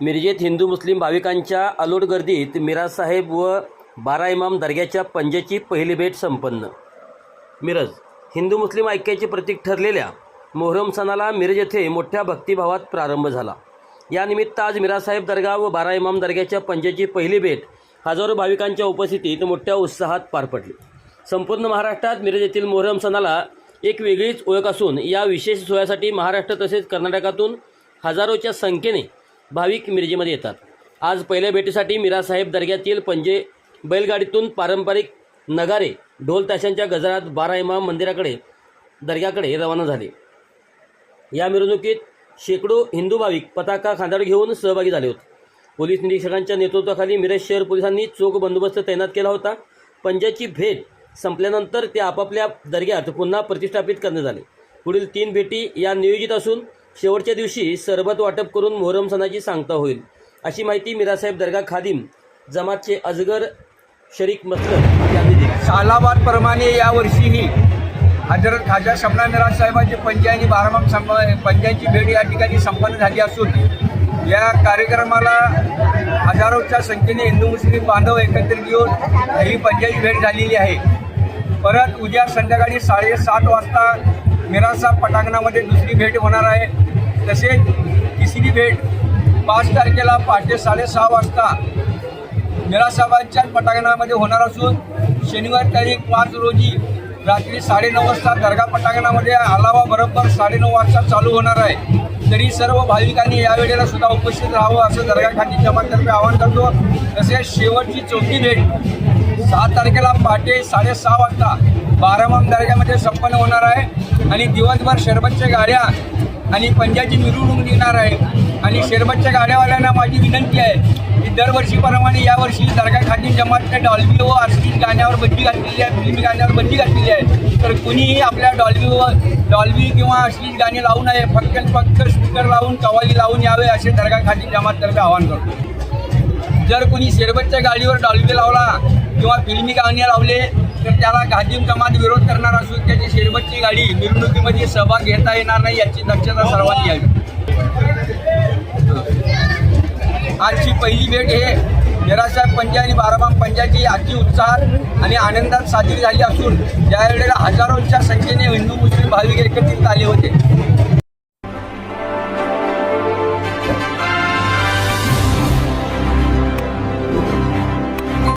मिरजेत हिंदू मुस्लिम भाविकांच्या अलोट गर्दीत मिराजसाहेब व बारा इमाम दर्ग्याच्या पंजाची पहिली भेट संपन्न. मिरज हिंदू मुस्लिम ऐक्याचे प्रतीक ठरलेल्या मोहरम सणाला मिरज येथे मोठ्या भक्तिभावात प्रारंभ झाला. यानिमित्त आज मिराजसाहेब दर्गा व बारा इमाम दर्ग्याच्या पंजाची पहिली भेट हजारो भाविकांच्या उपस्थितीत मोठ्या उत्साहात पार पडली. संपूर्ण महाराष्ट्रात मिरज येथील मोहरम सणाला एक वेगळीच ओळख असून या विशेष सोयासाठी महाराष्ट्र तसेच कर्नाटकातून हजारोच्या संख्येने भाविक मिरजेमध्ये येतात. आज पहिल्या भेटीसाठी मिरासाहेब दर्ग्यातील पंजे बैलगाडीतून पारंपरिक नगारे ढोल ताशांच्या गजरात बारा इमाम मंदिराकडे दर्ग्याकडे रवाना झाले. या मिरवणुकीत शेकडो हिंदू भाविक पताका खांदाड घेऊन सहभागी झाले होते. पोलीस निरीक्षकांच्या नेतृत्वाखाली मिरज शहर पोलिसांनी चोख बंदोबस्त तैनात केला होता. पंजाची भेट संपल्यानंतर ते आपापल्या दर्ग्यात पुन्हा प्रतिष्ठापित करण्यात आले. पुढील तीन भेटी या नियोजित असून शेवटच्या दिवशी सरबत वाटप करून मोहरम सणाची सांगता होईल. अशी माहिती मिरासाहेब दर्गा खादिम जमातचे अजगर शरीक मसलत यांनी दिली. सालाबाद प्रमाणे यावर्षीही हजरत खाजा शमना मिराज साहेबांची पंजे आणि बारामाम संप पंजांची भेट या ठिकाणी संपन्न झाली असून या कार्यक्रमाला हजारोच्या संख्येने हिंदू मुस्लिम बांधव एकत्रित येऊन ही पंजाची भेट झालेली आहे. परत उद्या संध्याकाळी साडेसात वाजता मिरासा पटांगणामध्ये दुसरी भेट होणार आहे. तसेच तिसरी भेट पाच तारखेला पहाटे साडेसहा वाजता मिरासाहेबांच्या पटांगणामध्ये होणार असून शनिवार तारीख पाच रोजी रात्री साडेनऊ वाजता दर्गा पटांगणामध्ये आलावा बरोबर साडेनऊ वाजता चालू होणार आहे. तरी सर्व भाविकांनी या वेळेला सुद्धा उपस्थित राहावं असं दर्गा खाती जमातर्फे आवाहन करतो. तसेच शेवटची चौथी भेट सहा तारखेला पहाटे साडेसहा वाजता बारामाम दर्ग्यामध्ये संपन्न होणार आहे. आणि दिवसभर शरबतच्या गाड्या आणि पंजाची मिरवणूक निघणार आहे. आणि शरबतच्या गाड्यावाल्यांना माझी विनंती आहे की दरवर्षीप्रमाणे यावर्षी दर्गा खाती जमातने डॉल्बी व अश्लील गाण्यावर बंदी घातलेली आहे फिल्मी गाण्यावर बंदी घातलेली आहे. तर कुणीही आपल्या डॉल्बी व डॉल्बी किंवा अश्लील गाणी लावू नये फक्त फक्त स्पीकर लावून कवाली लावून यावे असे दर्गा खाती जमाततर्फे आवाहन करतो. जर कोणी शेरबतच्या गाडीवर डॉल्बी लावला किंवा फिल्मी गाणे लावले तर त्याला गाजीम जमात विरोध करणार असून त्याची शेरबतची गाडी मिरवणुकीमध्ये सहभाग घेता येणार नाही याची दक्षता सर्वांनी घ्यावी आजची पहिली भेट हे मिरासाहेब पंजा आणि बारामाम पंजाची अति उत्साहात आणि आनंदात साजरी झाली असून ज्या वेळेला संख्येने हिंदू मुस्लिम भाविक एकत्रित आले होते.